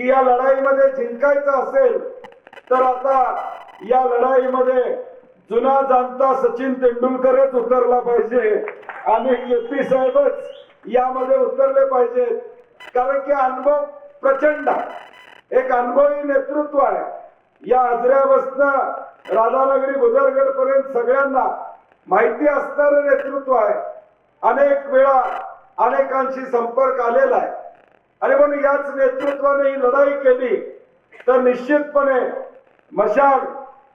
की या लढाईमध्ये जिंकायचं असेल तर आता या लढाईमध्ये जुना जाणता सचिन तेंडुलकरच उतरला पाहिजे. आणि के साहेबच यामध्ये उतरले पाहिजेत कारण की अनुभव प्रचंड एक अनुभवी नेतृत्व आहे. या आजऱ्यापासनं राधानगरी बुधरगड पर्यंत सगळ्यांना माहिती असणारं नेतृत्व आहे. अनेक वेळा अनेकांशी संपर्क आलेला आहे. आणि म्हणून याच नेतृत्वाने ही लढाई केली. तर निश्चितपणे मशाल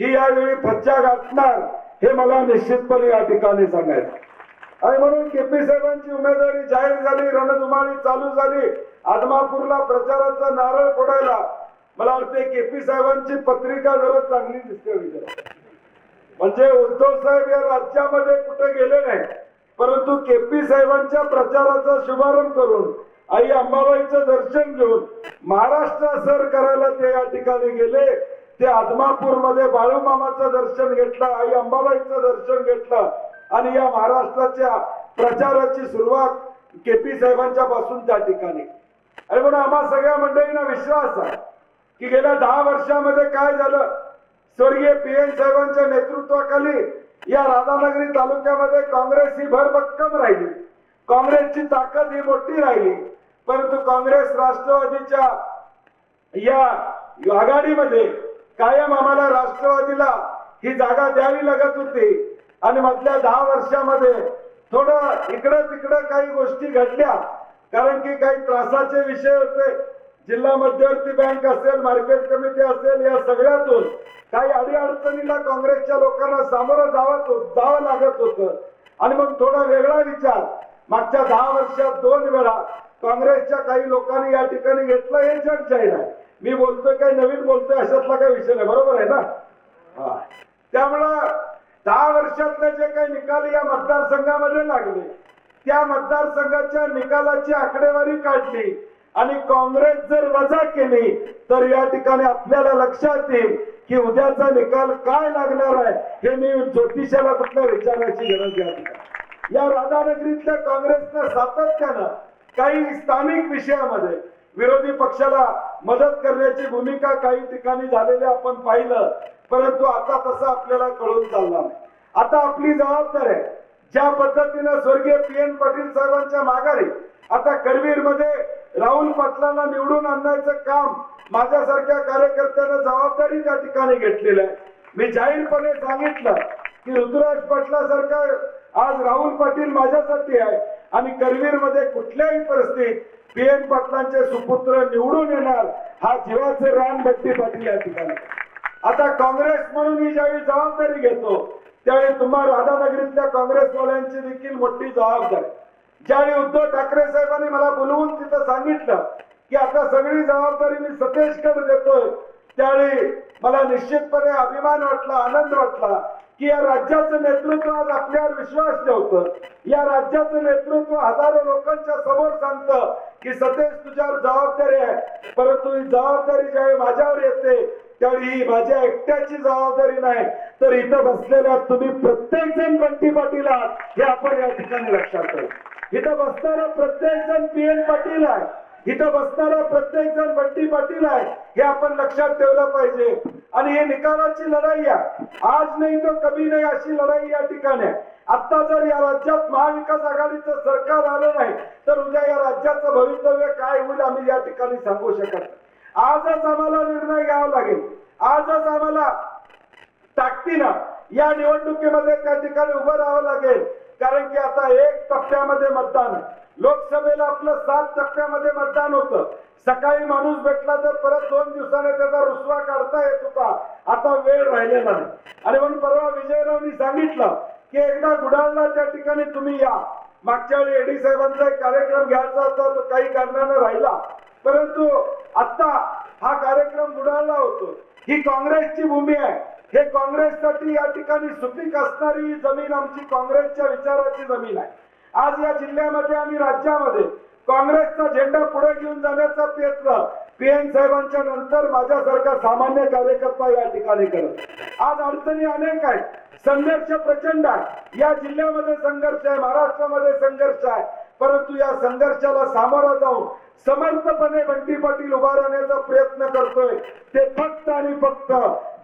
ही यावेळी फच्चा गाठणार हे मला निश्चितपणे या ठिकाणी सांगायचं. आणि म्हणून केपी साहेबांची उमेदवारी जाहीर झाली रणधुमाळी चालू झाली. आदमापूरला प्रचाराचा नारळ फोडायला मला वाटते केपी साहेबांची पत्रिका जरा चांगली दिसते विचार म्हणजे उद्धव साहेब या राज्यामध्ये कुठे गेले नाही परंतु केपी साहेबांच्या प्रचाराचा शुभारंभ करून आई अंबाबाईचं दर्शन घेऊन महाराष्ट्र सर करायला ते या ठिकाणी गेले. ते आदमापूरमध्ये बाळूमामाचं दर्शन घेतलं आई अंबाबाईचं दर्शन घेतलं. आणि या महाराष्ट्राच्या प्रचाराची सुरुवात केपी साहेबांच्या पासून त्या ठिकाणी. आणि म्हणून आम्हा सगळ्या मंडळींना विश्वास आहे की गेल्या दहा वर्षामध्ये काय झालं? स्वर्गीय पी एन साहेबांच्या नेतृत्वाखाली या राधानगरी तालुक्यामध्ये काँग्रेस ही भरभक्कम राहिली. काँग्रेसची ताकद ही मोठी राहिली. परंतु काँग्रेस राष्ट्रवादीच्या या आघाडीमध्ये कायम आम्हाला राष्ट्रवादीला ही जागा द्यावी लागत होती. आणि मधल्या दहा वर्षामध्ये थोडं इकडं तिकडं काही गोष्टी घडल्या. कारण की काही त्रासाचे विषय होते. जिल्हा मध्यवर्ती बँक असेल मार्केट कमिटी असेल या सगळ्यातून काही अडीअडचणीला काँग्रेसच्या लोकांना सामोरं जावं जावं लागत होतं. आणि मग थोडा वेगळा विचार. मागच्या दहा वर्षात दोन वेळा काँग्रेसच्या काही लोकांनी या ठिकाणी घेतलं हे जग आहे. मी बोलतोय काही नवीन बोलतोय अशातला काही विषय नाही बरोबर आहे ना? हा. त्यामुळं दहा वर्षातले जे काही निकाल या मतदारसंघामध्ये लागले त्या मतदारसंघाच्या निकालाची आकडेवारी काढली आणि काँग्रेस जर वजा केली तर या ठिकाणी आपल्याला लक्षात येईल की उद्याचा निकाल काय लागणार आहे हे मी ज्योतिषाला कुठल्या विचारण्याची गरज घ्या या राधानगरीतल्या काँग्रेसनं सातत्यानं काही स्थानिक विषयामध्ये विरोधी पक्षाला मदत करण्याची भूमिका काही ठिकाणी झालेली आपण पाहिलं परंतु आता तसं आपल्याला कळून चालला नाही. आता आपली जबाबदारी आहे. ज्या पद्धतीनं स्वर्गीय पी एन पाटील साहेबांच्या माघारी आता करवीरमध्ये राहुल पाटलांना निवडून आणण्याचं काम माझ्यासारख्या कार्यकर्त्यानं जबाबदारी त्या ठिकाणी घेतलेलं आहे. मी जाहीरपणे सांगितलं की ऋतुराज पाटलासारखा आज राहुल पाटील माझ्यासाठी आहे. आणि करवीरमध्ये कुठल्याही परिस्थितीत पी एन पाटलांचे सुपुत्र निवडून येणार हा जीवाचे रान भट्टी पाटील या ठिकाणी. आता काँग्रेस म्हणून ही ज्यावेळी जबाबदारी घेतो त्यावेळी तुम्हा राधानगरीतल्या काँग्रेसवाल्यांची देखील मोठी जबाबदारी. ज्यावेळी उद्धव ठाकरे साहेबांनी मला बोलवून तिथं सांगितलं की आता सगळी जबाबदारी मी सतेशकडे देतोय त्यावेळी मला निश्चितपणे अभिमान वाटला आनंद वाटला. की या राज्याचं नेतृत्व आज आपल्यावर विश्वास ठेवतं. या राज्याचं नेतृत्व हजारो लोकांच्या समोर सांगतं की सतेज तुझ्यावर जबाबदारी आहे. परंतु ही जबाबदारी ज्यावेळी माझ्यावर येते त्यावेळी ही माझ्या एकट्याची जबाबदारी नाही. तर इथं बसलेल्या तुम्ही प्रत्येक जण बंटी पाटील आहात हे आपण या ठिकाणी लक्षात ठेवू. इथं बसणारा प्रत्येक जण पी एन पाटील आहे. इथं बसणारा प्रत्येक जण बंटी पाटील आहे हे आपण लक्षात ठेवलं पाहिजे. आणि हे निकालाची लढाई आहे. आज नाही तो कमी नाही अशी लढाई या ठिकाणी आहे. आता जर या राज्यात महाविकास आघाडीचं सरकार आलं नाही तर उद्या या राज्याचं भवितव्य काय होईल आम्ही या ठिकाणी सांगू शकत आजच आम्हाला निर्णय घ्यावा लागेल. आजच आम्हाला ताकदीनं या निवडणुकीमध्ये त्या ठिकाणी उभं राहावं लागेल. कारण की आता एक टप्प्यामध्ये मतदान आहे. लोकसभेला आपलं सात टप्प्यामध्ये मतदान होतं. सकाळी माणूस भेटला तर परत दोन दिवसाने त्याचा रुसवा काढता येत होता. आता वेळ राहिलेला नाही. आणि म्हणून परवा विजयरावनी सांगितलं की एकदा गुडाळला त्या ठिकाणी तुम्ही या. मागच्या वेळी एडी साहेबांचा एक कार्यक्रम घ्यायचा होता तो काही कारणानं राहिला. परंतु आता हा कार्यक्रम गुडाळला होतो. ही काँग्रेसची भूमी आहे. हे काँग्रेससाठी या ठिकाणी सुपीक असणारी जमीन आमची काँग्रेसच्या विचाराची जमीन आहे. आज या जिल्ह्यामध्ये आणि राज्यामध्ये काँग्रेसचा झेंडा पुढे घेऊन जाण्याचा प्रयत्न पी एन साहेबांच्या नंतर माझ्यासारखा सामान्य कार्यकर्ता या ठिकाणी करत. आज अडचणी अनेक आहेत. संघर्ष प्रचंड आहे. या जिल्ह्यामध्ये संघर्ष आहे महाराष्ट्रामध्ये संघर्ष आहे. परंतु या संघर्षाला सामोरा जाऊन समर्थपणे बंटी पाटील उभा राहण्याचा प्रयत्न करतोय. ते फक्त आणि फक्त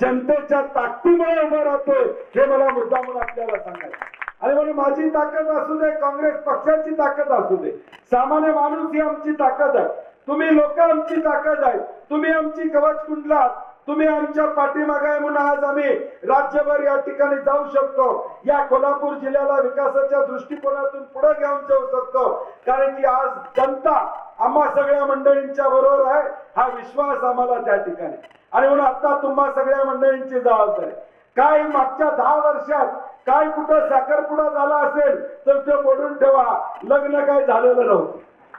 जनतेच्या ताकदीमुळे उभा राहतोय हे मला मुद्दा म्हणून आपल्याला सांगायचं आणि म्हणून माझी ताकद असू दे काँग्रेस पक्षाची ताकद असू दे. सामान्य माणूस ही आमची ताकद आहे. तुम्ही लोक आमची ताकद आहे तुम्ही आमची कवच कुंडलात. तुम्ही आमच्या पाठीमागे आहे म्हणून आज आम्ही राज्यभर या ठिकाणी जाऊ शकतो. या कोल्हापूर जिल्ह्याला विकासाच्या दृष्टिकोनातून पुढे घेऊन जाऊ शकतो. कारण की आज जनता आम्हा सगळ्या मंडळींच्या बरोबर आहे. हा विश्वास आम्हाला त्या ठिकाणी. आणि म्हणून आता तुम्हा सगळ्या मंडळींची जबाबदारी. काय मागच्या दहा वर्षात काय कुठं साखरपुडा झाला असेल तर ते मोडून ठेवा. लग्न काय झालेलं नव्हतं.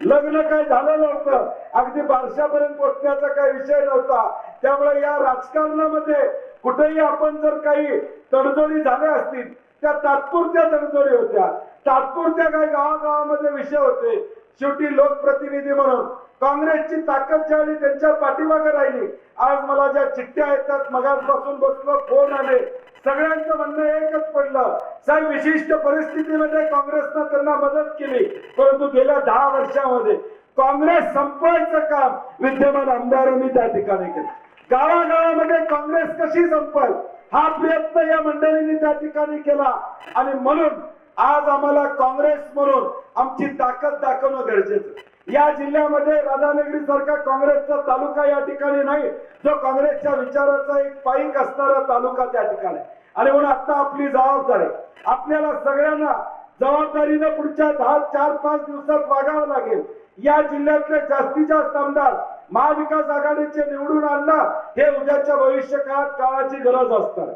लग्न काय झालं नव्हतं. अगदी बारशापर्यंत पोचण्याचा काही विषय नव्हता. त्यामुळे या राजकारणामध्ये कुठेही आपण जर काही तडजोडी झाल्या असतील त्या तात्पुरत्या तडजोडी होत्या. तात्पुरत्या काही गावागावामध्ये विषय होते. शेवटी लोकप्रतिनिधी म्हणून काँग्रेसची ताकद ज्यावेळी त्यांच्या पाठीमागे राहिली आज मला ज्या चिठ्ठ्या येतात मगासपासून बसलो फोन आले सगळ्यांचं म्हणणं एकच पडलं. साहेब विशिष्ट परिस्थितीमध्ये काँग्रेसनं त्यांना मदत केली परंतु गेल्या दहा वर्षामध्ये काँग्रेस संपवायचं काम विद्यमान आमदारांनी त्या ठिकाणी केलं. गावागावामध्ये काँग्रेस कशी संपल? हा प्रयत्न या मंडळींनी त्या ठिकाणी केला. आणि म्हणून आज आम्हाला काँग्रेस म्हणून आमची ताकद दाखवणं गरजेचं या जिल्ह्यामध्ये राधानगरी सारखा काँग्रेसचा तालुका या ठिकाणी नाही जो काँग्रेसच्या विचाराचा एक पाईक असणारा तालुका त्या ठिकाणी आणि म्हणून आता आपली जबाबदारी आपल्याला सगळ्यांना जबाबदारीनं पुढच्या दहा चार पाच दिवसात वागावं लागेल. या जिल्ह्यातले जास्तीत जास्त आमदार महाविकास आघाडीचे निवडून आणणं हे उद्याच्या भविष्य काळात काळाची गरज असणार